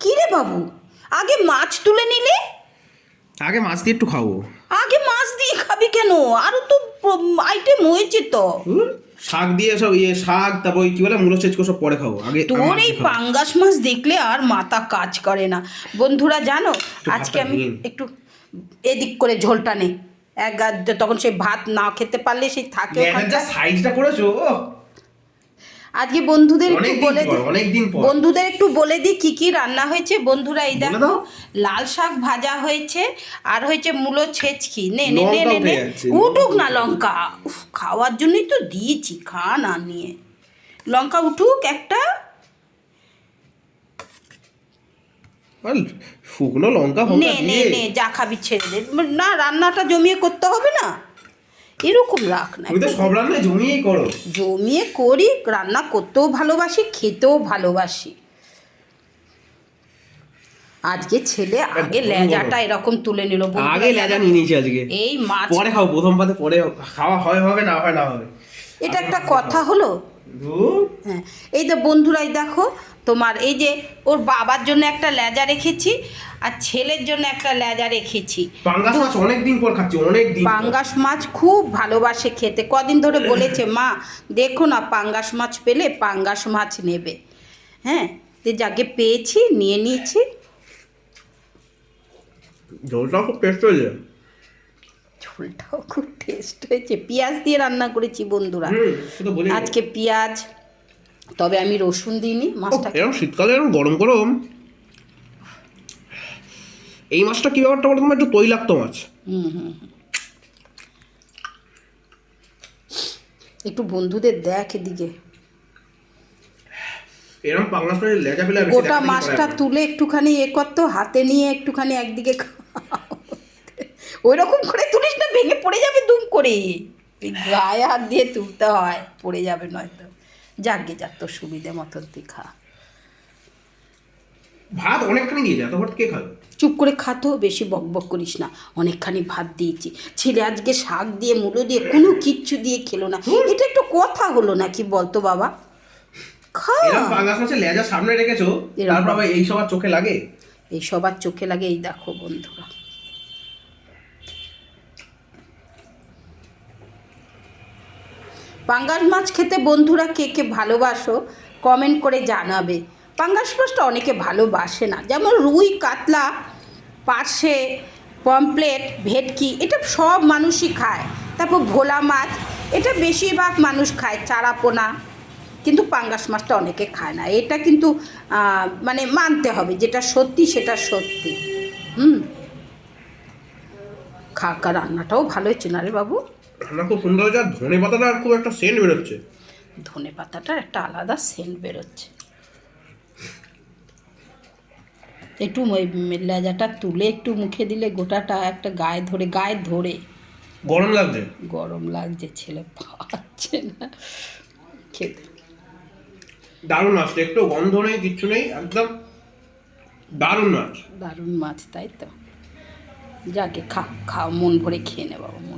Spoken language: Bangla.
কি রে বাবু? আগে মাছ তুলে নিলে? আগে মাছ দিয়ে একটু খাব। আগে মাছ দিয়ে খাবি কেন? আরও তো আইটেম হয়েছে তো। শাক দিয়ে সব ইয়ে শাক তারপর কি বলে মুলো চেচকো সব পরে খাব। আগে তোর এই পাঙ্গাস মাছ দেখলে আর মাথা কাজ করে না। বন্ধুরা জানো আজকে আমি একটু এদিক করে ঝোলটা নে। এক তখন সেই ভাত না খেতে পারলে সেই থাকে সাইজটা করেছ আজকে বন্ধুদের একটু বলে। বন্ধুদের একটু বলে দিই কি কি রান্না হয়েছে। বন্ধুরা এই দেখো লাল শাক ভাজা হয়েছে আর হয়েছে মূলো ছেচকি। নে নে নে নে নে। উঠে উঠুক না লঙ্কা। খাওয়ার জন্যই তো দিয়েছি খা না নিয়ে। লঙ্কা উঠুক একটা। শুকনো লঙ্কা নে নে নে যা খাবি ছেড়ে দে। না রান্নাটা জমিয়ে করতে হবে না? এরকম রাখ না তুমি তো সব রান্না জমিয়েই করো। জমিয়ে করি রান্না করতেও ভালোবাসি খেতেও ভালোবাসি। আজকে ছেলে আগে লেজাটা এরকম তুলে নিল আগে লেজা নিয়ে নিয়েছি আজকে। এই মাছ পরে খাও প্রথম পাতে পরে খাওয়া হয় হবে না হয় না হবে। এটা একটা কথা হলো? হ্যাঁ এই তো বন্ধুরাই দেখো তোমার এই যে ওর বাবার জন্য একটা লেজা রেখেছি আর ছেলের জন্য একটা লেজা রেখেছি। পাঙ্গাস মাছ অনেক দিন পর খাচ্ছি অনেক দিন পাঙ্গাস মাছ খুব ভালোবাসে খেতে কদিন ধরে বলেছে মা দেখো না পাঙ্গাস মাছ পেলে পাঙ্গাস মাছ নেবে। হ্যাঁ তো যাকে পেয়েছি নিয়ে নিয়েছি। ঝোলটা খুব টেস্ট হয়েছে। ঝোলটাও খুব টেস্ট হয়েছে। পেঁয়াজ দিয়ে রান্না করেছি বন্ধুরা। আজকে পেঁয়াজ তবে আমি রসুন দিইনি মাছটা এরকম শীতকালে এরকম গরম গরম। এই মাছটা কি ব্যাপারটা বলো তোমার? একটু তৈলাক্ত মাছ। হুম হুম। একটু বন্ধুদের দেখ এদিকে। গোটা মাছটা তুলে একটুখানি এ করতো হাতে নিয়ে একটুখানি একদিকে ওই রকম করে তুলিস না ভেঙে পড়ে যাবে দুম করে গায়ে হাত দিয়ে তুলতে হয় পড়ে যাবে নয়তো। যাকে যাক তোর সুবিধে মতন তুই খা। ভাত অনেকখানি দিয়ে এত ভাত কে খাবে? চুপ করে খাতো বেশি বক বক করিস না। অনেকখানি ভাত দিয়েছি। ছেলে আজকে শাক দিয়ে মুলো দিয়ে কোনো কিচ্ছু দিয়ে খেলো না। এটা একটু কথা হলো নাকি বলতো বাবা? খা। এরকম পাঙ্গাস মাছের লেজা সামনে রেখেছো তারপর এই সব আর চোখে লাগে? এই সবার চোখে লাগে এই দেখো বন্ধুরা। পাঙ্গাস মাছ খেতে বন্ধুরা কে কে ভালোবাসো কমেন্ট করে জানাবে। পাঙ্গাস মাছটা অনেকে ভালোবাসে না। যেমন রুই, কাতলা, পার্শে পমপ্লেট ভেটকি, এটা সব মানুষই খায়। তারপর ভোলা মাছ, এটা বেশিরভাগ মানুষ খায়, চারাপোনা। কিন্তু পাঙ্গাস মাছটা অনেকে খায় না। এটা কিন্তু মানে মানতে হবে, যেটা সত্যি সেটা সত্যি। হুম। খাকা রান্নাটাও ভালো হয়েছে না রে বাবু? রান্না খুব সুন্দর হয়েছে। আর ধনে পাতাটা আর খুব একটা সেন্ট বেরোচ্ছে। ধনে পাতাটার একটা আলাদা সেন্ট বেরোচ্ছে। একটু লেজাটা তুলে একটু মুখে দিলে গোটাটা একটা গায়ে ধরে গায়ে ধরে। গরম লাগছে? গরম লাগছে ছেলে পাচ্ছে না। খেতে। দারুণ মাছ একটু গন্ধ নেই কিচ্ছু নেই একদম দারুণ মাছ। দারুণ মাছ তাই তো। যাকে খা খাও মন ভরে খেয়ে নে বাবা।